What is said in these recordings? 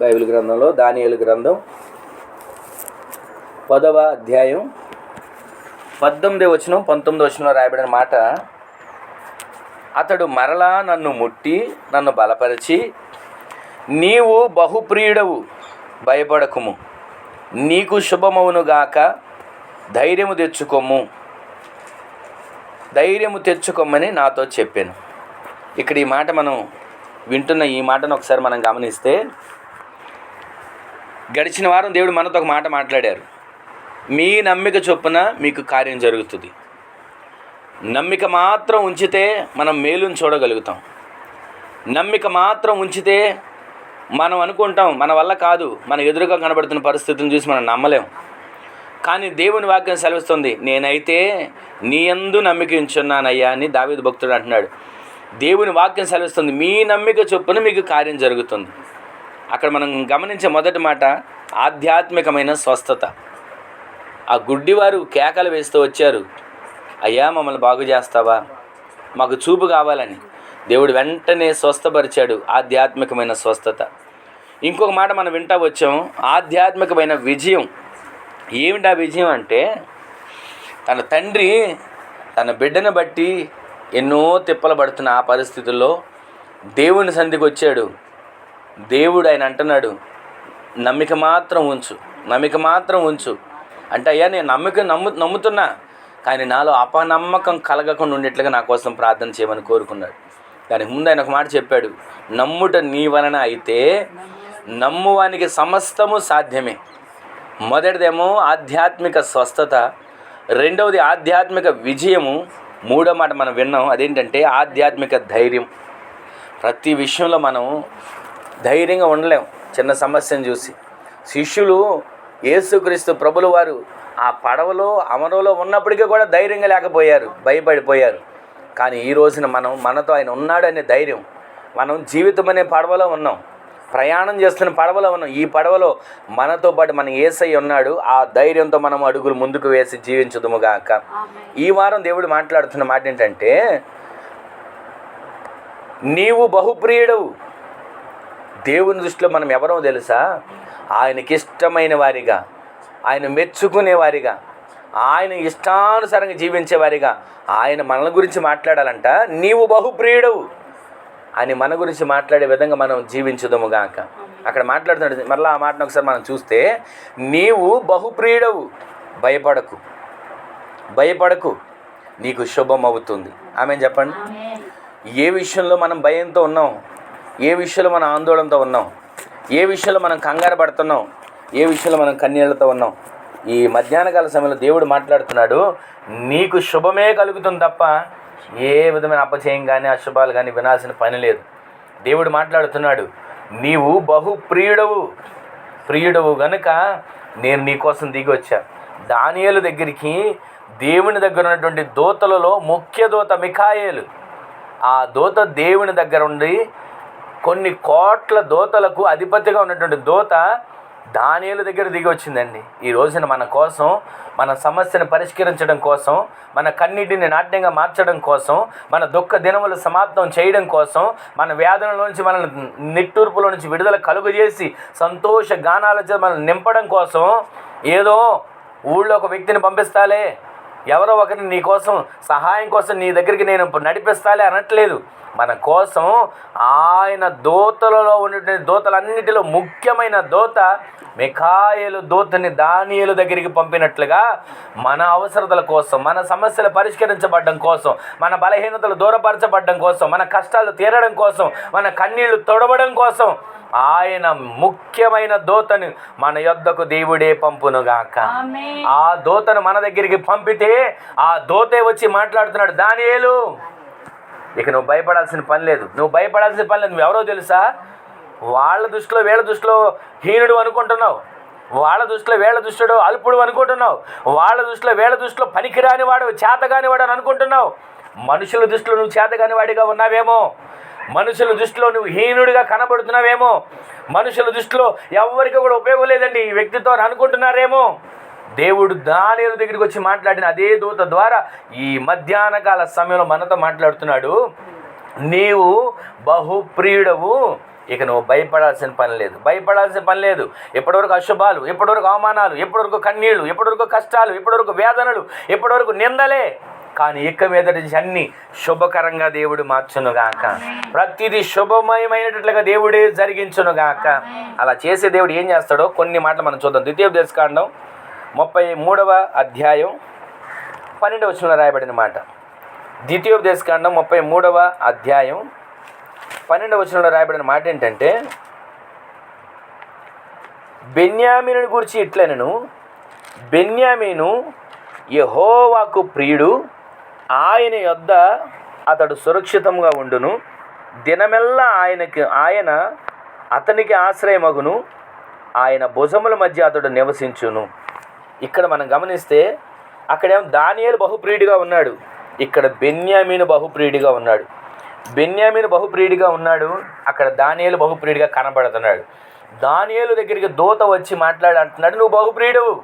Bible గ్రంథంలో దానియలు గ్రంథం పదవ అధ్యాయం పద్దెనిమిది వచనం పంతొమ్మిది వచనంలో రాయబడిన మాట అతడు మరలా నన్ను ముట్టి నన్ను బలపరిచి నీవు బహుప్రియుడవు భయపడకుము. నీకు శుభమవునుగాక ధైర్యము తెచ్చుకోము ధైర్యము తెచ్చుకోమని నాతో చెప్పాను. ఇక్కడ ఈ మాట మనం వింటున్న ఈ మాటను ఒకసారి మనం గమనిస్తే గడిచిన వారం దేవుడు మనతో ఒక మాట మాట్లాడారు. మీ నమ్మిక చొప్పున మీకు కార్యం జరుగుతుంది. నమ్మిక మాత్రం ఉంచితే మనం మేలుని చూడగలుగుతాం. నమ్మిక మాత్రం ఉంచితే మనం అనుకుంటాం మన వల్ల కాదు మన ఎదురుగా కనబడుతున్న పరిస్థితులను చూసి మనం నమ్మలేం. కానీ దేవుని వాక్యం సెలవిస్తుంది నేనైతే నీ ఎందు నమ్మిక ఉంచున్నానయ్యా అని దావేది భక్తుడు అంటున్నాడు. దేవుని వాక్యం సెలవిస్తుంది మీ నమ్మిక చొప్పున మీకు కార్యం జరుగుతుంది. అక్కడ మనం గమనించే మొదటి మాట ఆధ్యాత్మికమైన స్వస్థత. ఆ గుడ్డివారు కేకలు వేస్తూ వచ్చారు. అయ్యా మమ్మల్ని బాగు చేస్తావా? మాకు చూపు కావాలని. దేవుడు వెంటనే స్వస్థపరిచాడు ఆధ్యాత్మికమైన స్వస్థత. ఇంకొక మాట మనం వింటా వచ్చాం ఆధ్యాత్మికమైన విజయం. ఏమిటి ఆ విజయం అంటే తన తండ్రి తన బిడ్డను బట్టి ఎన్నో తిప్పలు పడుతున్న ఆ పరిస్థితుల్లో దేవుని సంధికి వచ్చాడు. దేవుడు ఆయన అంటున్నాడు నమ్మిక మాత్రం ఉంచు నమ్మిక మాత్రం ఉంచు. అంటే అయ్యా నేను నమ్మిక నమ్ము నమ్ముతున్నా కానీ నాలో అపనమ్మకం కలగకుండా ఉండేట్లుగా నా కోసం ప్రార్థన చేయమని కోరుకున్నాడు. దానికి ముందు ఆయన ఒక మాట చెప్పాడు నమ్ముట నీ వలన అయితే నమ్మువానికి సమస్తము సాధ్యమే. మొదటిదేమో ఆధ్యాత్మిక స్వస్థత రెండవది ఆధ్యాత్మిక విజయము. మూడో మాట మనం విన్నాం అదేంటంటే ఆధ్యాత్మిక ధైర్యం. ప్రతి విషయంలో మనం ధైర్యంగా ఉండలేం. చిన్న సమస్యను చూసి. శిష్యులు యేసుక్రీస్తు ప్రభుల వారు ఆ పడవలో అమరలో ఉన్నప్పటికీ కూడా ధైర్యంగా లేకపోయారు. భయపడిపోయారు. కానీ ఈ రోజున మనం మనతో ఆయన ఉన్నాడు అనే ధైర్యం. మనం జీవితం అనే పడవలో ఉన్నాం. ప్రయాణం చేస్తున్న పడవలో ఉన్నాం. ఈ పడవలో మనతో పాటు మన ఏసై ఉన్నాడు. ఆ ధైర్యంతో మనం అడుగులు ముందుకు వేసి జీవించుదుముగాక ఈ వారం దేవుడు మాట్లాడుతున్న మాట ఏంటంటే నీవు బహుప్రియుడవు. దేవుని దృష్టిలో మనం ఎవరో తెలుసా? ఆయనకి ఇష్టమైన వారిగా ఆయన మెచ్చుకునే వారిగా ఆయన ఇష్టానుసారంగా జీవించేవారిగా ఆయన మన గురించి మాట్లాడాలంట. నీవు బహుప్రియుడవు అని మన గురించి మాట్లాడే విధంగా మనం జీవించుదము గాక. అక్కడ మాట్లాడుతున్నాడు మరలా ఆ మాటను ఒకసారి మనం చూస్తే నీవు బహుప్రియుడవు. భయపడకు. భయపడకు. నీకు శుభం అవుతుంది ఆమె చెప్పండి ఏ విషయంలో మనం భయంతో ఉన్నాం? ఏ విషయంలో మనం ఆందోళనతో ఉన్నాం? ఏ విషయంలో మనం కంగారు పడుతున్నాం? ఏ విషయంలో మనం కన్నీళ్ళతో ఉన్నాం? ఈ మధ్యాహ్నకాల సమయంలో దేవుడు మాట్లాడుతున్నాడు నీకు శుభమే కలుగుతుంది తప్ప ఏ విధమైన అపచయం కానీ అశుభాలు కానీ వినాల్సిన పని లేదు. దేవుడు మాట్లాడుతున్నాడు నీవు బహు ప్రియుడవు. ప్రియుడవు గనుక నేను నీకోసం దిగి వచ్చా. దానియలు దగ్గరికి దేవుని దగ్గర ఉన్నటువంటి దూతలలో ముఖ్య దూత మిఖాయేలు. ఆ దూత దేవుని దగ్గర ఉండి కొన్ని కోట్ల దూతలకు అధిపతిగా ఉన్నటువంటి దూత దానియేలు దగ్గర దిగి వచ్చిందండి. ఈ రోజున మన కోసం మన సమస్యను పరిష్కరించడం కోసం మన కన్నిటిని నాట్యంగా మార్చడం కోసం మన దుఃఖ దినములు సమాప్తం చేయడం కోసం మన వ్యాధులలోంచి మనల్ని మన నిట్టూర్పులో నుంచి విడుదల కలుగజేసి సంతోష గానాలతో మనం నింపడం కోసం ఏదో ఊళ్ళో ఒక వ్యక్తిని పంపిస్తాలే. ఎవరో ఒకరిని నీ కోసం సహాయం కోసం నీ దగ్గరికి నేను నడిపిస్తాలే అనట్లేదు. మన కోసం ఆయన దోతలలో ఉన్నటువంటి దోతలన్నిటిలో ముఖ్యమైన దోత మిఖాయలు దూతని దానియలు దగ్గరికి పంపినట్లుగా మన అవసరతల కోసం మన సమస్యలు పరిష్కరించబడడం కోసం మన బలహీనతలు దూరపరచబడడం కోసం మన కష్టాలు తీరడం కోసం మన కన్నీళ్ళు తొడవడం కోసం ఆయన ముఖ్యమైన దోతను మన యొద్దకు దేవుడే పంపునుగాక. ఆ దోతను మన దగ్గరికి పంపితే ఆ దోతే వచ్చి మాట్లాడుతున్నాడు దానియేలు ఇక నువ్వు భయపడాల్సిన పని లేదు. నువ్వు భయపడాల్సిన పని లేదు. నువ్వు ఎవరో తెలుసా? వాళ్ళ దృష్టిలో వీళ్ళ దృష్టిలో హీనుడు అనుకుంటున్నావు. వాళ్ళ దృష్టిలో వీళ్ళ దుష్టుడు అల్పుడు అనుకుంటున్నావు. వాళ్ళ దృష్టిలో వీళ్ళ దృష్టిలో పనికిరాని వాడు చేతగాని వాడు అని అనుకుంటున్నావు. మనుషుల దృష్టిలో నువ్వు చేతగాని వాడిగా ఉన్నావేమో? మనుషుల దృష్టిలో నువ్వు హీనుడిగా కనబడుతున్నావేమో? మనుషుల దృష్టిలో ఎవరికి కూడా ఉపయోగం లేదండి ఈ వ్యక్తితో అని అనుకుంటున్నారేమో? దేవుడు దానిల దగ్గరికి వచ్చి మాట్లాడిన అదే దూత ద్వారా ఈ మధ్యాహ్న కాల సమయంలో మనతో మాట్లాడుతున్నాడు. నీవు బహుప్రియుడవు. ఇక నువ్వు భయపడాల్సిన పని లేదు. భయపడాల్సిన పని లేదు. ఎప్పటివరకు అశుభాలు ఎప్పటివరకు అవమానాలు ఎప్పటివరకు కన్నీళ్ళు ఎప్పటివరకు కష్టాలు ఎప్పటివరకు వేదనలు ఎప్పటివరకు నిందలే. కానీ ఇక మీద అన్ని శుభకరంగా దేవుడు మార్చునుగాక. ప్రతిదీ శుభమయమైనట్లుగా దేవుడే జరిగించునుగాక. అలా చేసే దేవుడు ఏం చేస్తాడో కొన్ని మాటలు మనం చూద్దాం. ద్వితీయ దేశకాండం ముప్పై మూడవ అధ్యాయం పన్నెండవ వచ్చిన రాయబడిన మాట. ద్వితీయోపదేశకాండం ముప్పై మూడవ అధ్యాయం పన్నెండవ వచనంలో రాయబడిన మాట ఏంటంటే బెన్యామీను గురించి ఇట్లనను బెన్యామీను యహోవాకు ప్రియుడు ఆయన యొద్ద అతడు సురక్షితంగా ఉండును. దినమెల్లా ఆయనకి ఆయన అతనికి ఆశ్రయమగును. ఆయన భుజముల మధ్య అతడు నివసించును. ఇక్కడ మనం గమనిస్తే అక్కడేమో దానియేలు బహుప్రియుడిగా ఉన్నాడు. ఇక్కడ బెన్యామీను బహుప్రియుడిగా ఉన్నాడు. బెన్యామీను బహుప్రియుడిగా ఉన్నాడు అక్కడ దానియేలు బహుప్రియుడిగా కనబడుతున్నాడు. దానియేలు దగ్గరికి దూత వచ్చి మాట్లాడి అంటున్నాడు నువ్వు బహుప్రియుడు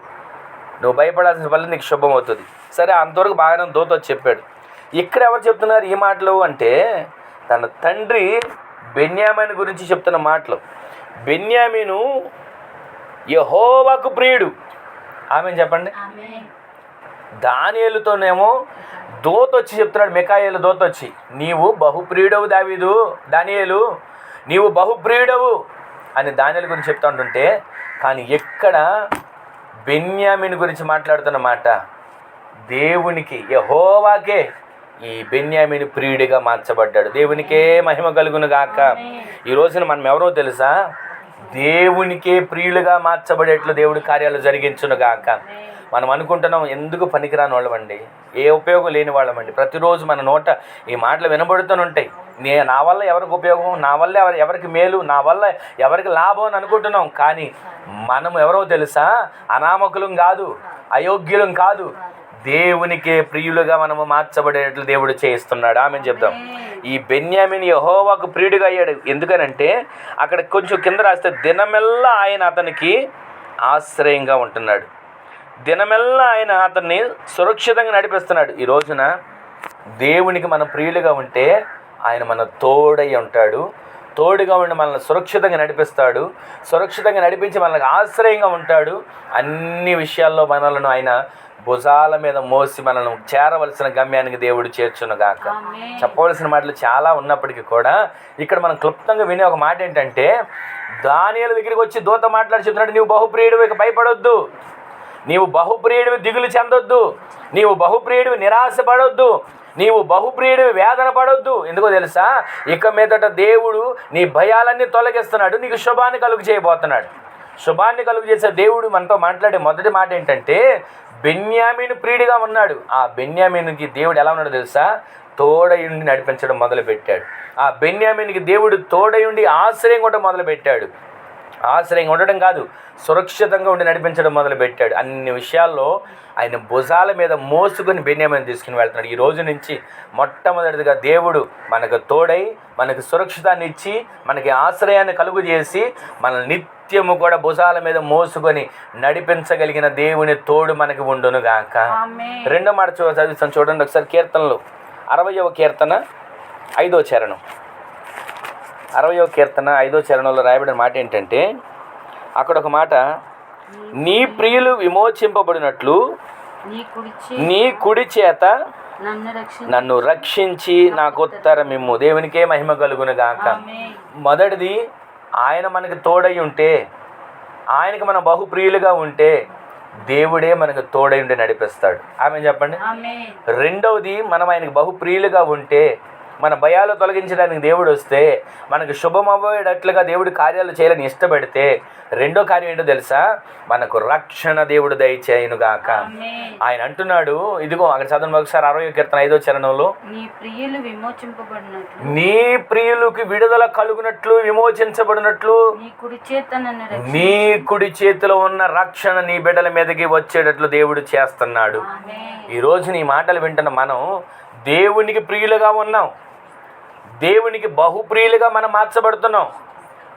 నువ్వు భయపడాల్సిన వల్ల నీకు శుభం అవుతుంది. సరే అంతవరకు బాగానే దూత వచ్చి చెప్పాడు. ఇక్కడ ఎవరు చెప్తున్నారు ఈ మాటలు అంటే తన తండ్రి బెన్యామీను గురించి చెప్తున్న మాటలు. బెన్యామీను యహోవాకు ప్రియుడు. ఆమె చెప్పండి. దానియేలుతోనేమో దోత వచ్చి చెప్తున్నాడు మికాయేలు దోత వచ్చి నీవు బహుప్రియుడవు దావీదు దానియేలు నీవు బహుప్రియుడవు అని దానియేలు గురించి చెప్తా ఉంటుంటే కానీ ఎక్కడ బెన్యామిన్ గురించి మాట్లాడుతున్న మాట దేవునికి యహోవాకే ఈ బెన్యామిని ప్రియుడిగా మార్చబడ్డాడు. దేవునికే మహిమ కలుగును గాక. ఈ రోజున మనం ఎవరో తెలుసా? దేవునికే ప్రియులుగా మార్చబడేట్లు దేవుడి కార్యాలు జరిగించును గాక. మనం అనుకుంటున్నాం ఎందుకు పనికిరాని వాళ్ళమండి? ఏ ఉపయోగం లేని వాళ్ళమండి. ప్రతిరోజు మన నోట ఈ మాటలు వినబడుతూనే ఉంటాయి. నే నా వల్ల ఎవరికి ఉపయోగం? నా వల్ల ఎవరి ఎవరికి మేలు? నా వల్ల ఎవరికి లాభం అని అనుకుంటున్నాం. కానీ మనం ఎవరో తెలుసా? అనామకులం కాదు అయోగ్యులం కాదు. దేవునికే ప్రియులుగా మనము మార్చబడేట్లు దేవుడు చేయిస్తున్నాడు. ఆమె చెప్దాం? ఈ బెన్యామిన్ యహోవాకు ప్రియుడిగా అయ్యాడు. ఎందుకనంటే అక్కడ కొంచెం కింద రాస్తే దినమెల్లా ఆయన అతనికి ఆశ్రయంగా ఉంటున్నాడు. దినమెల్లా ఆయన అతన్ని సురక్షితంగా నడిపిస్తున్నాడు. ఈ రోజున దేవునికి మనం ప్రియులుగా ఉంటే ఆయన మన తోడై ఉంటాడు. తోడుగా ఉండి మనల్ని సురక్షితంగా నడిపిస్తాడు. సురక్షితంగా నడిపించి మనకు ఆశ్రయంగా ఉంటాడు. అన్ని విషయాల్లో మనలను ఆయన భుజాల మీద మోసి మనల్ని చేరవలసిన గమ్యానికి దేవుడు చేర్చునుగాక. చెప్పవలసిన మాటలు చాలా ఉన్నప్పటికీ కూడా ఇక్కడ మనం క్లుప్తంగా వినే ఒక మాట ఏంటంటే దానియాల దగ్గరికి వచ్చి దూత మాట్లాడి చెప్తున్నాడు నీవు బహుప్రియుడు ఇక భయపడొద్దు. నీవు బహుప్రియుడివి దిగులు చెందొద్దు. నీవు బహుప్రియుడివి నిరాశపడొద్దు. నీవు బహుప్రియుడివి వేదన పడొద్దు ఎందుకో తెలుసా? ఇక మీదట దేవుడు నీ భయాలన్నీ తొలగిస్తున్నాడు. నీకు శుభాన్ని కలుగు చేయబోతున్నాడు. శుభాన్ని కలుగు చేసే దేవుడు మనతో మాట్లాడే మొదటి మాట ఏంటంటే బెన్యామీను ప్రియుడిగా ఉన్నాడు. ఆ బెన్యామీనుకి దేవుడు ఎలా ఉన్నాడో తెలుసా? తోడయుండి నడిపించడం మొదలుపెట్టాడు. ఆ బెన్యామీనికి దేవుడు తోడయుండి ఆశ్రయం కూడా మొదలుపెట్టాడు. ఆశ్రయంగా ఉండడం కాదు సురక్షితంగా ఉండి నడిపించడం మొదలుపెట్టాడు. అన్ని విషయాల్లో ఆయన భుజాల మీద మోసుకొని బెన్యామని తీసుకుని వెళ్తున్నాడు. ఈ రోజు నుంచి మొట్టమొదటిగా దేవుడు మనకు తోడై మనకు సురక్షితాన్ని ఇచ్చి మనకి ఆశ్రయాన్ని కలుగు చేసి మన నిత్యము కూడా భుజాల మీద మోసుకొని నడిపించగలిగిన దేవుని తోడు మనకి ఉండును గాక. రెండో మాట చదివిస్తాను చూడండి ఒకసారి కీర్తనలు. అరవయవ కీర్తన ఐదో చరణం. అరవయవ కీర్తన ఐదో చరణంలో రాయబడిన మాట ఏంటంటే అక్కడ ఒక మాట నీ ప్రియులు విమోచింపబడినట్లు నీ కుడి చేత నన్ను రక్షించు నాకు ఉత్తరమిమ్ము దేవునికే మహిమ కలుగును గాక. మొదటిది ఆయన మనకి తోడై ఉంటే ఆయనకి మనం బహుప్రియులుగా ఉంటే దేవుడే మనకు తోడై ఉండి నడిపిస్తాడు. ఆమె చెప్పండి. రెండవది మనం ఆయనకు బహుప్రియులుగా ఉంటే మన భయాలు తొలగించడానికి దేవుడు వస్తే మనకు శుభం అవ్వేటట్లుగా దేవుడు కార్యాలు చేయాలని ఇష్టపడితే రెండో కార్యం ఏంటో తెలుసా? మనకు రక్షణ దేవుడు దయచేయునుగాక ఆమేన్. ఆయన అంటున్నాడు ఇదిగో అక్కడ చదవండి ఒకసారి అరవై కీర్తన ఐదో చరణంలో నీ ప్రియులకు విడుదల కలుగునట్లు విమోచించబడినట్లు నీ కుడి చేతిలో ఉన్న రక్షణ నీ బిడ్డల మీదకి వచ్చేటట్లు దేవుడు చేస్తున్నాడు. ఆమేన్. ఈరోజు నీ మాటలు వింటున్న మనం దేవునికి ప్రియులుగా ఉన్నాం. దేవునికి బహుప్రియులుగా మనం మార్చబడుతున్నాం.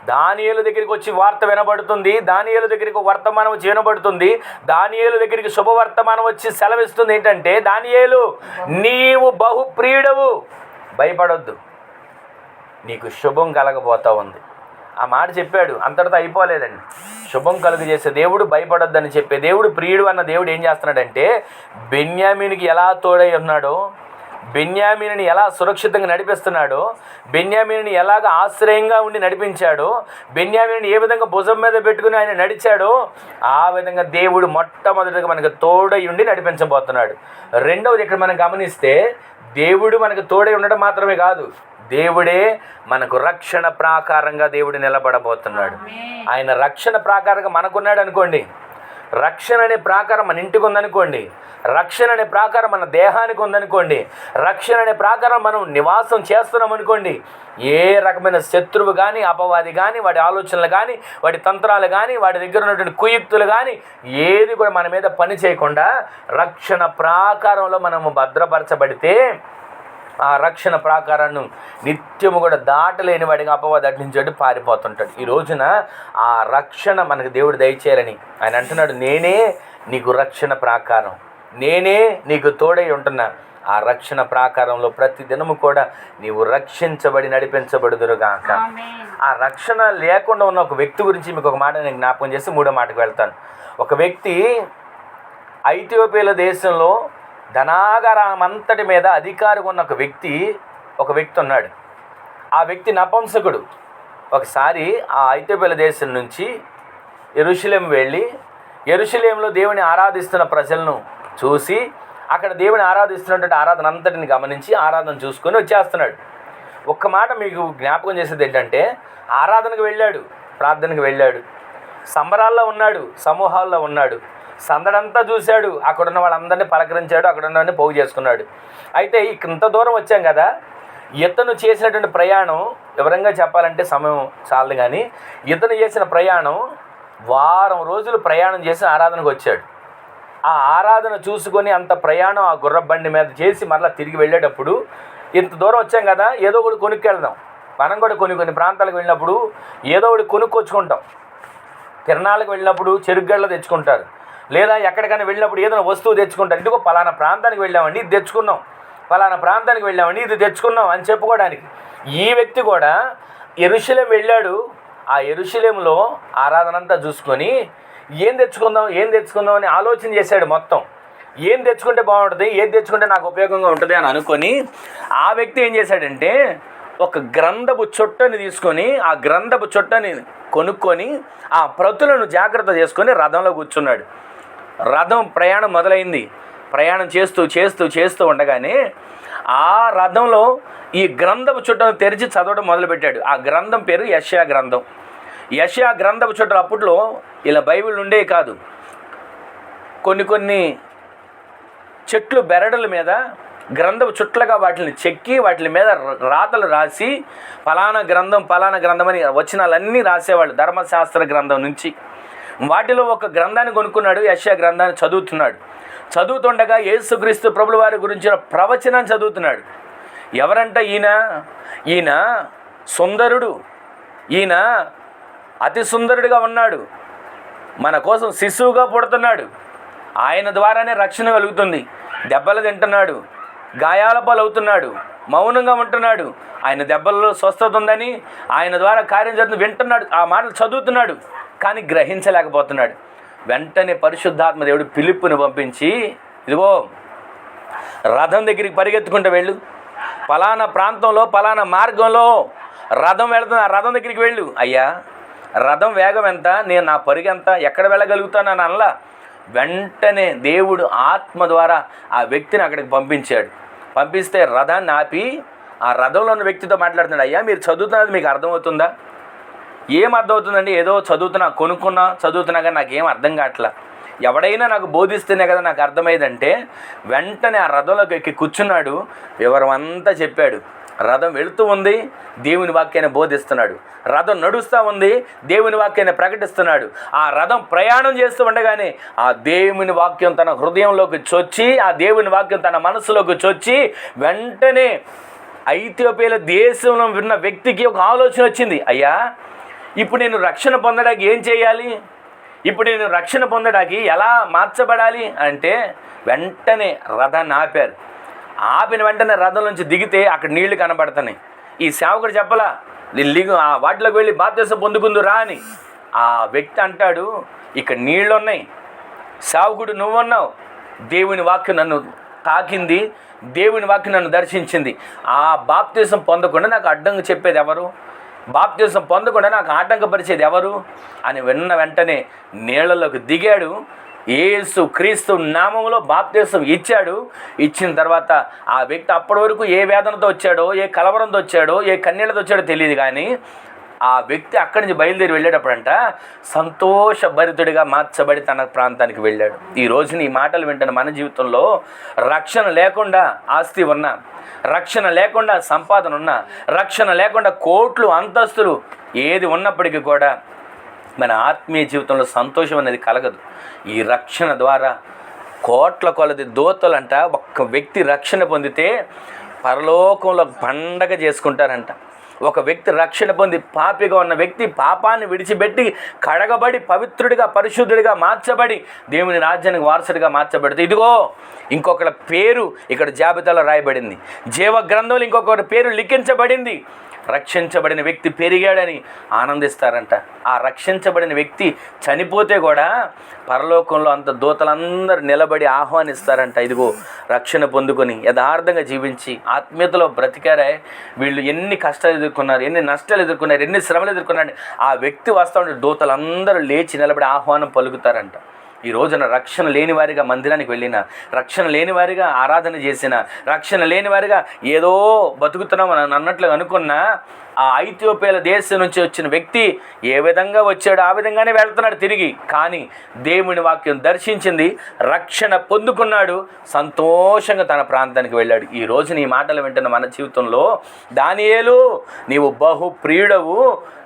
దానియేలు దగ్గరికి వచ్చి వార్త వినబడుతుంది. దానియేలు దగ్గరికి వర్తమానం వచ్చి వినబడుతుంది. దానియేలు దగ్గరికి శుభవర్తమానం వచ్చి సెలవిస్తుంది. ఏంటంటే దానియేలు నీవు బహుప్రియుడవు. భయపడొద్దు. నీకు శుభం కలగబోతా ఉంది. ఆ మాట చెప్పాడు. అంతటితో అయిపోలేదండి. శుభం కలుగు చేసే దేవుడు భయపడొద్దని చెప్పే దేవుడు ప్రియుడు అన్న దేవుడు ఏం చేస్తున్నాడంటే బెన్యామీనికి ఎలా తోడై ఉన్నాడో బెన్యామీని ఎలా సురక్షితంగా నడిపిస్తున్నాడో బెన్యామీని ఎలాగ ఆశ్రయంగా ఉండి నడిపించాడో బెన్యామీని ఏ విధంగా భుజం మీద పెట్టుకుని ఆయన నడిచాడో ఆ విధంగా దేవుడు మొట్టమొదటిగా మనకు తోడై ఉండి నడిపించబోతున్నాడు రెండవది ఇక్కడ మనం గమనిస్తే దేవుడు మనకు తోడై ఉండడం మాత్రమే కాదు దేవుడే మనకు రక్షణ ప్రాకారంగా దేవుడు నిలబడబోతున్నాడు. ఆయన రక్షణ ప్రాకారంగా మనకున్నాడు అనుకోండి రక్షణ అనే ప్రాకారం మన ఇంటికి ఉందనుకోండి. రక్షణ అనే ప్రాకారం మన దేహానికి ఉందనుకోండి. రక్షణ అనే ప్రాకారం మనం నివాసం చేస్తున్నాం అనుకోండి. ఏ రకమైన శత్రువు కానీ అపవాది కానీ వాడి ఆలోచనలు కానీ వాడి తంత్రాలు కానీ వాడి దగ్గర ఉన్నటువంటి కుయుక్తులు కానీ ఏది కూడా మన మీద పని చేయకుండా రక్షణ ప్రాకారంలో మనము భద్రపరచబడితే ఆ రక్షణ ప్రాకారాన్ని నిత్యము కూడా దాటలేని వాడిగా అపవాది అటు పారిపోతుంటాడు. ఈ రోజున ఆ రక్షణ మనకు దేవుడు దయచేయాలని ఆయన అంటున్నాడు నేనే నీకు రక్షణ ప్రాకారం నేనే నీకు తోడై ఉంటున్నా. ఆ రక్షణ ప్రాకారంలో ప్రతి దినము కూడా నీవు రక్షించబడి నడిపించబడుదురుగాక. ఆ రక్షణ లేకుండా ఉన్న ఒక వ్యక్తి గురించి మీకు ఒక మాట నేను జ్ఞాపకం చేసి మూడో మాటకు వెళ్తాను. ఒక వ్యక్తి ఐథియోపియాల దేశంలో ధనాగారమంతటి మీద అధికారిగా ఉన్న ఒక వ్యక్తి ఒక వ్యక్తి ఉన్నాడు. ఆ వ్యక్తి నపంసకుడు. ఒకసారి ఆ ఐథియోపియాల దేశం నుంచి ఎరుశలేం వెళ్ళి ఎరుశలేంలో దేవుని ఆరాధిస్తున్న ప్రజలను చూసి అక్కడ దేవుని ఆరాధిస్తున్నటువంటి ఆరాధన అంతటిని గమనించి ఆరాధన చూసుకొని వచ్చేస్తున్నాడు. ఒక్క మాట మీకు జ్ఞాపకం చేసేది ఏంటంటే ఆరాధనకు వెళ్ళాడు ప్రార్థనకు వెళ్ళాడు. సంబరాల్లో ఉన్నాడు సమూహాల్లో ఉన్నాడు. సందడంతా చూశాడు. అక్కడ ఉన్న వాళ్ళందరినీ పలకరించాడు. అక్కడ ఉన్నవన్నీ పోగు చేసుకున్నాడు. అయితే ఇంత దూరం వచ్చాం కదా. ఇతను చేసినటువంటి ప్రయాణం వివరంగా చెప్పాలంటే సమయం చాలదు కానీ ఇతను చేసిన ప్రయాణం వారం రోజులు ప్రయాణం చేసి ఆరాధనకు వచ్చాడు. ఆ ఆరాధన చూసుకొని అంత ప్రయాణం ఆ గుర్ర బండి మీద చేసి మరలా తిరిగి వెళ్ళేటప్పుడు ఇంత దూరం వచ్చాం కదా ఏదో ఒకటి కొనుక్కెళ్దాం. మనం కూడా కొన్ని కొన్ని ప్రాంతాలకు వెళ్ళినప్పుడు ఏదో ఒకటి కొనుక్కొచ్చుకుంటాం. తిరణాలకు వెళ్ళినప్పుడు చెరుగ్గళ్ళ తెచ్చుకుంటారు. లేదా ఎక్కడికైనా వెళ్ళినప్పుడు ఏదైనా వస్తువు తెచ్చుకుంటారు ఇదిగో పలానా ప్రాంతానికి వెళ్ళామండి ఇది తెచ్చుకున్నాం. పలానా ప్రాంతానికి వెళ్ళామండి ఇది తెచ్చుకున్నాం అని చెప్పుకోవడానికి. ఈ వ్యక్తి కూడా ఎరుశలేం వెళ్ళాడు. ఆ ఎరుశలేంలో ఆరాధన అంతా చూసుకొని ఏం తెచ్చుకుందాం ఏం తెచ్చుకుందాం అని ఆలోచన చేశాడు మొత్తం. ఏం తెచ్చుకుంటే బాగుంటుంది ఏం తెచ్చుకుంటే నాకు ఉపయోగంగా ఉంటుంది అని అనుకొని ఆ వ్యక్తి ఏం చేశాడంటే ఒక గ్రంథపు చుట్టని తీసుకొని ఆ గ్రంథపు చుట్టని కొనుక్కొని ఆ ప్రతులను జాగ్రత్త చేసుకొని రథంలో కూర్చున్నాడు. రథం ప్రయాణం మొదలైంది. ప్రయాణం చేస్తూ చేస్తూ చేస్తూ ఉండగానే ఆ రథంలో ఈ గ్రంథపు చుట్టను తెరిచి చదవడం మొదలుపెట్టాడు. ఆ గ్రంథం పేరు యష్యా గ్రంథం. యష్యా గ్రంథపు చుట్టలు అప్పట్లో ఇలా బైబిల్ ఉండే కాదు. కొన్ని కొన్ని చెట్లు బెరడుల మీద గ్రంథపు చుట్లగా వాటిని చెక్కి వాటి మీద రాతలు రాసి ఫలానా గ్రంథం ఫలానా గ్రంథం అని వచనాలన్నీ రాసేవాళ్ళు ధర్మశాస్త్ర గ్రంథం నుంచి. వాటిలో ఒక గ్రంథాన్ని కొనుక్కున్నాడు యశ్యా గ్రంథాన్ని చదువుతున్నాడు. చదువుతుండగా యేసుక్రీస్తు ప్రభుల వారి గురించిన ప్రవచనం చదువుతున్నాడు. ఎవరంట ఈయన? ఈయన సుందరుడు. ఈయన అతి సుందరుడిగా ఉన్నాడు. మన కోసం శిశువుగా పుడుతున్నాడు. ఆయన ద్వారానే రక్షణ కలుగుతుంది. దెబ్బలు తింటున్నాడు. గాయాల పాలవుతున్నాడు. మౌనంగా ఉంటున్నాడు. ఆయన దెబ్బలలో స్వస్థత ఉందని ఆయన ద్వారా కార్యం జరుగుతుంది. వింటున్నాడు. ఆ మాటలు చదువుతున్నాడు. కానీ గ్రహించలేకపోతున్నాడు. వెంటనే పరిశుద్ధాత్మ దేవుడు పిలుపుని పంపించి ఇదిగో రథం దగ్గరికి పరిగెత్తుకుంటూ వెళ్ళు. పలానా ప్రాంతంలో పలానా మార్గంలో రథం వెళుతుంది ఆ రథం దగ్గరికి వెళ్ళు. అయ్యా రథం వేగం ఎంత? నేను నా పరుగు ఎంత? ఎక్కడ వెళ్ళగలుగుతాను? అని అనలా. వెంటనే దేవుడు ఆత్మ ద్వారా ఆ వ్యక్తిని అక్కడికి పంపించాడు. పంపిస్తే రథాన్ని ఆపి ఆ రథంలో ఉన్న వ్యక్తితో మాట్లాడుతున్నాడు అయ్యా మీరు చదువుతున్నది మీకు అర్థమవుతుందా? ఏం అర్థమవుతుందండి? ఏదో చదువుతున్నా కొనుక్కున్నా చదువుతున్నా కానీ నాకు ఏం అర్థం కావట్లా. ఎవడైనా నాకు బోధిస్తేనే కదా నాకు అర్థమైందంటే వెంటనే ఆ రథంలోకి ఎక్కి కూర్చున్నాడు. వివరమంతా చెప్పాడు. రథం వెళుతూ ఉంది దేవుని వాక్యాన్ని బోధిస్తున్నాడు. రథం నడుస్తూ ఉంది దేవుని వాక్యాన్ని ప్రకటిస్తున్నాడు. ఆ రథం ప్రయాణం చేస్తూ ఉండగానే ఆ దేవుని వాక్యం తన హృదయంలోకి చొచ్చి ఆ దేవుని వాక్యం తన మనసులోకి చొచ్చి వెంటనే ఐథియోపియాల దేశంలో ఉన్న వ్యక్తికి ఒక ఆలోచన వచ్చింది. అయ్యా ఇప్పుడు నేను రక్షణ పొందడానికి ఏం చేయాలి? ఇప్పుడు నేను రక్షణ పొందడానికి ఎలా మార్చబడాలి? అంటే వెంటనే రథాన్ని ఆపారు. ఆపిన వెంటనే రథం నుంచి దిగితే అక్కడ నీళ్ళు కనబడుతున్నాయి. ఈ సేవకుడు చెప్పలా లింగు ఆ వాటిలోకి వెళ్ళి బాధ్యత పొందుకుందు రా అని. ఆ వ్యక్తి అంటాడు ఇక్కడ నీళ్ళు ఉన్నాయి సావుకుడు నువ్వున్నావు. దేవుని వాక్యం నన్ను తాకింది. దేవుని వాక్యం నన్ను దర్శించింది. ఆ బాప్తీసం పొందకుండా నాకు అడ్డంగా చెప్పేది ఎవరు? బాప్తీసం పొందకుండా నాకు ఆటంకపరిచేది ఎవరు? అని విన్న వెంటనే నీళ్ళలోకి దిగాడు. ఏసు క్రీస్తు నామంలో బాప్తీసం ఇచ్చాడు. ఇచ్చిన తర్వాత ఆ వ్యక్తి అప్పటి వరకు ఏ వేదనతో వచ్చాడో ఏ కలవరంతో వచ్చాడో ఏ కన్నీళ్ళతో వచ్చాడో తెలియదు కానీ ఆ వ్యక్తి అక్కడి నుంచి బయలుదేరి వెళ్ళేటప్పుడంట సంతోషభరితుడిగా మార్చబడి తన ప్రాంతానికి వెళ్ళాడు. ఈ రోజున ఈ మాటలు వింటున్న మన జీవితంలో రక్షణ లేకుండా ఆస్తి ఉన్నా రక్షణ లేకుండా సంపాదన ఉన్నా రక్షణ లేకుండా కోట్లు అంతస్తులు ఏది ఉన్నప్పటికీ కూడా మన ఆత్మీయ జీవితంలో సంతోషం అనేది కలగదు. ఈ రక్షణ ద్వారా కోట్ల కొలది దోతలంట ఒక్క వ్యక్తి రక్షణ పొందితే పరలోకంలో పండగ చేసుకుంటారంట. ఒక వ్యక్తి రక్షణ పొంది పాపిగా ఉన్న వ్యక్తి పాపాన్ని విడిచిపెట్టి కడగబడి పవిత్రుడిగా పరిశుద్ధుడిగా మార్చబడి దేవుని రాజ్యానికి వారసుడిగా మార్చబడితే ఇదిగో ఇంకొకరి పేరు ఇక్కడ జాబితాలో రాయబడింది. జీవ గ్రంథంలో ఇంకొకరి పేరు లిఖించబడింది. రక్షించబడిన వ్యక్తి పెరిగాడని ఆనందిస్తారంట. ఆ రక్షించబడిన వ్యక్తి చనిపోతే కూడా పరలోకంలో అంత దూతలందరూ నిలబడి ఆహ్వానిస్తారంట. ఇదిగో రక్షణ పొందుకొని యథార్థంగా జీవించి ఆత్మీయతలో బ్రతికారే. వీళ్ళు ఎన్ని కష్టాలు ఎదుర్కొన్నారు ఎన్ని నష్టాలు ఎదుర్కొన్నారు ఎన్ని శ్రమలు ఎదుర్కొన్నారు ఆ వ్యక్తి వస్తూ దూతలందరూ లేచి నిలబడి ఆహ్వానం పలుకుతారంట. ఈ రోజున రక్షణ లేని వారిగా మందిరానికి వెళ్ళిన రక్షణ లేని వారిగా ఆరాధన చేసిన రక్షణ లేని వారిగా ఏదో బతుకుతున్నాం అని అన్నట్లు అనుకున్న ఆ ఐథియోపియాల దేశం నుంచి వచ్చిన వ్యక్తి ఏ విధంగా వచ్చాడో ఆ విధంగానే వెళ్తున్నాడు తిరిగి. కానీ దేవుని వాక్యం దర్శించింది రక్షణ పొందుకున్నాడు సంతోషంగా తన ప్రాంతానికి వెళ్ళాడు. ఈ రోజున ఈ మాటలు వింటున్న మన జీవితంలో దానియేలు నీవు బహు ప్రియుడవు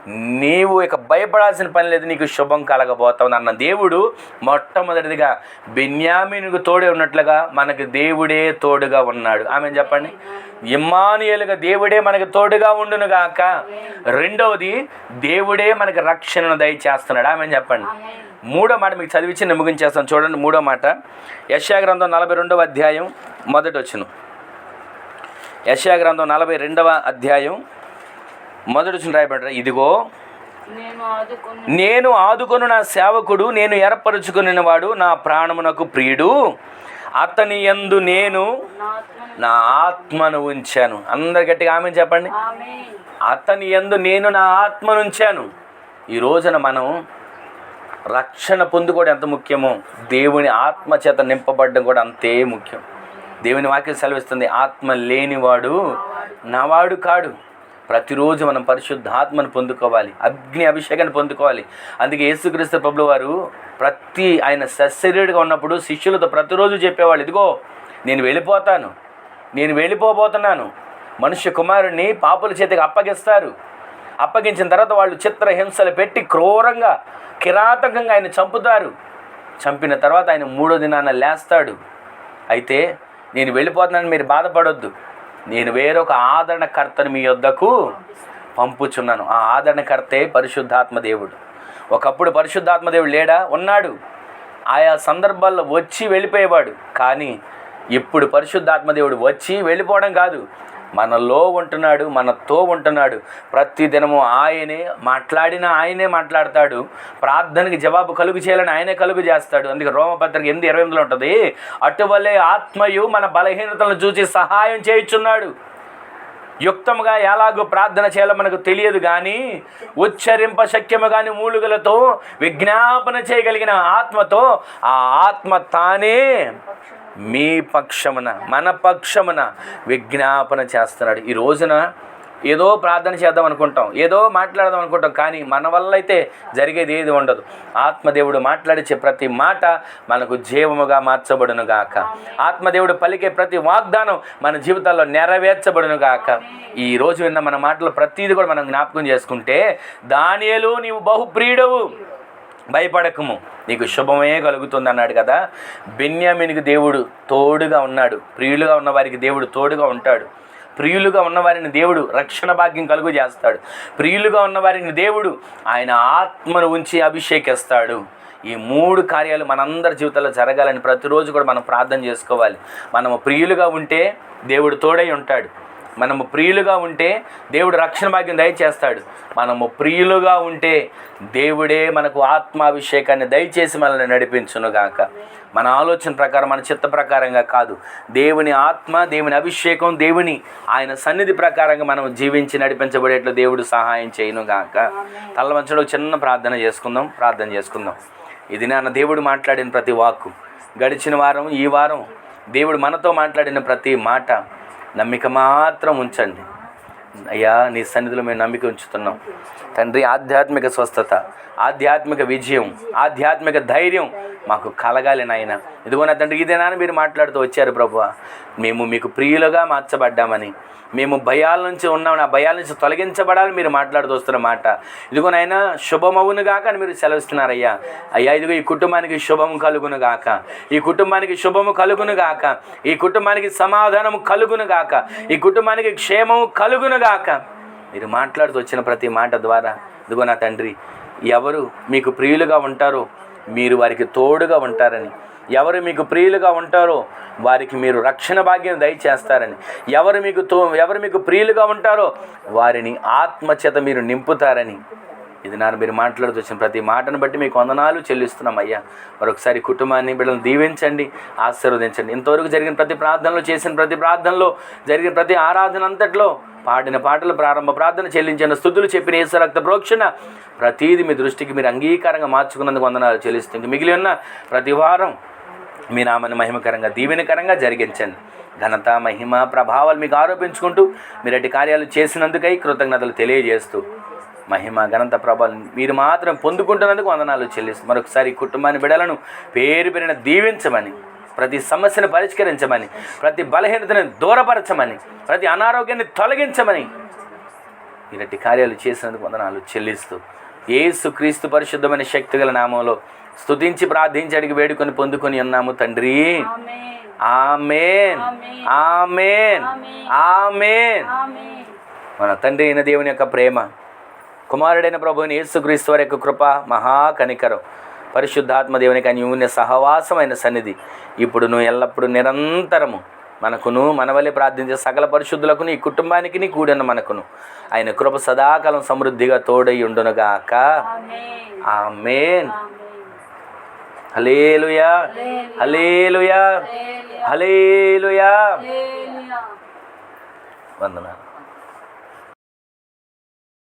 నీవు ఇక భయపడాల్సిన పని లేదు నీకు శుభం కలగబోతుంది అన్న దేవుడు మొట్టమొదటిదిగా బెన్యామీనుకు తోడే ఉన్నట్లుగా మనకు దేవుడే తోడుగా ఉన్నాడు. ఆమె చెప్పండి? ఇమ్మానుయేలుగా దేవుడే మనకు తోడుగా ఉండును గాక. రెండవది దేవుడే మనకు రక్షణను దయచేస్తున్నాడు. ఆమె చెప్పండి? మూడో మాట మీకు చదివించి నేను ముగించేస్తాను. చూడండి మూడో మాట. యశాగ్రంథం నలభై రెండవ అధ్యాయం మొదటి వచ్చును యశాగ్రంథం నలభై రెండవ అధ్యాయం మొదటి వచ్చిన రాయబడ్డ ఇదిగో నేను ఆదుకొని నా సేవకుడు నేను ఏర్పరచుకుని వాడు నా ప్రాణమునకు ప్రియుడు. అతని యందు నేను నా ఆత్మను ఉంచాను. అందరు గట్టిగా ఆమె చెప్పండి. అతని యందు నేను నా ఆత్మను ఉంచాను. ఈ రోజున మనం రక్షణ పొందుకోవడం ఎంత ముఖ్యమో దేవుని ఆత్మ చేత నింపబడడం కూడా అంతే ముఖ్యం. దేవుని వాక్యం సెలవిస్తుంది ఆత్మ లేనివాడు నావాడు కాడు. ప్రతిరోజు మనం పరిశుద్ధాత్మను పొందుకోవాలి అగ్ని అభిషేకాన్ని పొందుకోవాలి. అందుకే యేసుక్రీస్తు ప్రభులు వారు ప్రతి ఆయన సశరీరుడిగా ఉన్నప్పుడు శిష్యులతో ప్రతిరోజు చెప్పేవాళ్ళు ఇదిగో నేను వెళ్ళిపోతాను నేను వెళ్ళిపోబోతున్నాను. మనుష్య కుమారుణ్ణి పాపుల చేతికి అప్పగిస్తారు. అప్పగించిన తర్వాత వాళ్ళు చిత్రహింసలు పెట్టి క్రూరంగా కిరాతకంగా ఆయన చంపుతారు. చంపిన తర్వాత ఆయన మూడో దినాన లేస్తాడు. అయితే నేను వెళ్ళిపోతున్నాను మీరు బాధపడొద్దు. నేను వేరొక ఆదరణకర్తను మీ యొద్దకు పంపుచున్నాను. ఆ ఆదరణకర్తే పరిశుద్ధాత్మ దేవుడు. ఒకప్పుడు పరిశుద్ధాత్మ దేవుడు లేడా? ఉన్నాడు. ఆయా సందర్భాల్లో వచ్చి వెళ్ళిపోయేవాడు. కానీ ఇప్పుడు పరిశుద్ధాత్మ దేవుడు వచ్చి వెళ్ళిపోవడం కాదు. మనలో ఉంటున్నాడు మనతో ఉంటున్నాడు. ప్రతి దినము ఆయనే మాట్లాడిన ఆయనే మాట్లాడతాడు. ప్రార్థనకి జవాబు కలుగు చేయాలని ఆయనే కలుగు చేస్తాడు. అందుకే రోమపత్రిక ఎనిమిది ఇరవై ఎనిమిదిలో ఉంటుంది అటువలే ఆత్మయు మన బలహీనతలను చూసి సహాయం చేయుచున్నాడు. యుక్తముగా ఎలాగో ప్రార్థన చేయాలో మనకు తెలియదు కానీ ఉచ్చరింప శక్యము కానీ మూలుగలతో విజ్ఞాపన చేయగలిగిన ఆత్మతో ఆ ఆత్మ తానే మీ పక్షమున మన పక్షమున విజ్ఞాపన చేస్తున్నాడు. ఈ రోజున ఏదో ప్రార్థన చేద్దాం అనుకుంటాం ఏదో మాట్లాడదాం అనుకుంటాం కానీ మన వల్ల అయితే జరిగేది ఏది ఉండదు. ఆత్మదేవుడు మాట్లాడిచే ప్రతి మాట మనకు జీవముగా మార్చబడును గాక ఆత్మదేవుడు పలికే ప్రతి వాగ్దానం మన జీవితాల్లో నెరవేర్చబడును గాక ఈ రోజు విన్న మన మాటలు ప్రతిదీ కూడా మనం జ్ఞాపకం చేసుకుంటే దానియలు నీవు బహుప్రియుడవు. భయపడకము. నీకు శుభమే కలుగుతుంది అన్నాడు కదా. బెన్యామినికి దేవుడు తోడుగా ఉన్నాడు. ప్రియులుగా ఉన్న వారికి దేవుడు తోడుగా ఉంటాడు. ప్రియులుగా ఉన్నవారిని దేవుడు రక్షణ భాగ్యం కలుగు చేస్తాడు. ప్రియులుగా ఉన్నవారిని దేవుడు ఆయన ఆత్మను ఉంచి అభిషేకిస్తాడు. ఈ మూడు కార్యాలు మనందరి జీవితంలో జరగాలని ప్రతిరోజు కూడా మనం ప్రార్థన చేసుకోవాలి. మనము ప్రియులుగా ఉంటే దేవుడు తోడై ఉంటాడు. మనము ప్రియులుగా ఉంటే దేవుడు రక్షణ భాగ్యం దయచేస్తాడు. మనము ప్రియులుగా ఉంటే దేవుడే మనకు ఆత్మాభిషేకాన్ని దయచేసి మనల్ని నడిపించునుగాక మన ఆలోచన ప్రకారం మన చిత్త ప్రకారంగా కాదు. దేవుని ఆత్మ దేవుని అభిషేకం దేవుని ఆయన సన్నిధి ప్రకారంగా మనం జీవించి నడిపించబడేట్లు దేవుడు సహాయం చేయనుగాక తల్లవంచలో చిన్న ప్రార్థన చేసుకుందాం ప్రార్థన చేసుకుందాం. ఇది నాన్న దేవుడు మాట్లాడిన ప్రతి వాక్కు. గడిచిన వారం ఈ వారం దేవుడు మనతో మాట్లాడిన ప్రతి మాట నమ్మిక మాత్రం ఉంచండి. అయ్యా నీ సన్నిధిలో మేము నమ్మిక ఉంచుతున్నాం. తండ్రి ఆధ్యాత్మిక స్వస్థత ఆధ్యాత్మిక విజయం ఆధ్యాత్మిక ధైర్యం మాకు కలగాలి నాయన. ఇదిగో నా తండ్రి ఇదేనా అని మీరు మాట్లాడుతూ వచ్చారు ప్రభు మేము మీకు ప్రియులుగా మార్చబడ్డామని మేము భయాల నుంచి ఉన్నాం ఆ భయాల నుంచి తొలగించబడాలని మీరు మాట్లాడుతూ వస్తున్న మాట. ఇదిగో నాయన శుభమవును గాక అని మీరు సెలవిస్తున్నారయ్యా. అయ్యా ఇదిగో ఈ కుటుంబానికి శుభము కలుగును గాక. ఈ కుటుంబానికి శుభము కలుగును గాక. ఈ కుటుంబానికి సమాధానము కలుగును గాక. ఈ కుటుంబానికి క్షేమము కలుగును గాక. మీరు మాట్లాడుతూ వచ్చిన ప్రతి మాట ద్వారా ఇదిగో నా తండ్రి ఎవరు మీకు ప్రియులుగా ఉంటారో మీరు వారికి తోడుగా ఉంటారని ఎవరు మీకు ప్రియులుగా ఉంటారో వారికి మీరు రక్షణ భాగ్యం దయచేస్తారని ఎవరు మీకు తో ఎవరు మీకు ప్రియులుగా ఉంటారో వారిని ఆత్మచేత మీరు నింపుతారని ఇది నాన్న మీరు మాట్లాడుతూ వచ్చిన ప్రతి మాటను బట్టి మీకు వందనాలు చెల్లిస్తున్నాం అయ్యా. మరొకసారి కుటుంబాన్ని బిడ్డలను దీవించండి ఆశీర్వదించండి. ఇంతవరకు జరిగిన ప్రతి ప్రార్థనలో చేసిన ప్రతి ప్రార్థనలో జరిగిన ప్రతి ఆరాధన అంతట్లో పాడిన పాటలు ప్రారంభ ప్రార్థన చెల్లించిన స్థుతులు చెప్పిన ఏసు ప్రోక్షణ ప్రతీది మీ దృష్టికి మీరు అంగీకారంగా మార్చుకున్నందుకు వందనాలు చెల్లిస్తుంది మిగిలి ఉన్న ప్రతి వారం మీ నామని మహిమకరంగా దీవెనకరంగా జరిగించండి. ఘనత మహిమ ప్రభావాలు మీకు ఆరోపించుకుంటూ మీరు కార్యాలు చేసినందుకై కృతజ్ఞతలు తెలియజేస్తూ మహిమ ఘనత ప్రభావం మీరు మాత్రం పొందుకుంటున్నందుకు వందనాలు చెల్లిస్తూ మరొకసారి కుటుంబాన్ని బిడలను పేరు పెరిగిన దీవించమని ప్రతి సమస్యను పరిష్కరించమని ప్రతి బలహీనతను దూరపరచమని ప్రతి అనారోగ్యాన్ని తొలగించమని ఇలాంటి కార్యాలు చేసినందుకు వందనాలు చెల్లిస్తూ ఏసు క్రీస్తు పరిశుద్ధమైన శక్తిగల నామంలో స్తుతించి ప్రార్థించి అడిగి వేడుకొని పొందుకొని ఉన్నాము తండ్రి. Amen. Amen. Amen. Amen amen మన తండ్రి అయిన దేవుని యొక్క ప్రేమ కుమారుడైన ప్రభుని యేసుక్రీస్తు వారి యొక్క కృప మహాకనికరం పరిశుద్ధాత్మ దేవునికి అన్యూన్య సహవాసమైన సన్నిధి. ఇప్పుడును ఎల్లప్పుడూ నిరంతరము మనకును మన వల్లే ప్రార్థించే సకల పరిశుద్ధులకును ఈ కుటుంబానికి కూడిన మనకును. ఆయన కృప సదాకాలం సమృద్ధిగా తోడై ఉండునుగాక. Amen. Amen amen hallelujah hallelujah hallelujah వందనాలు.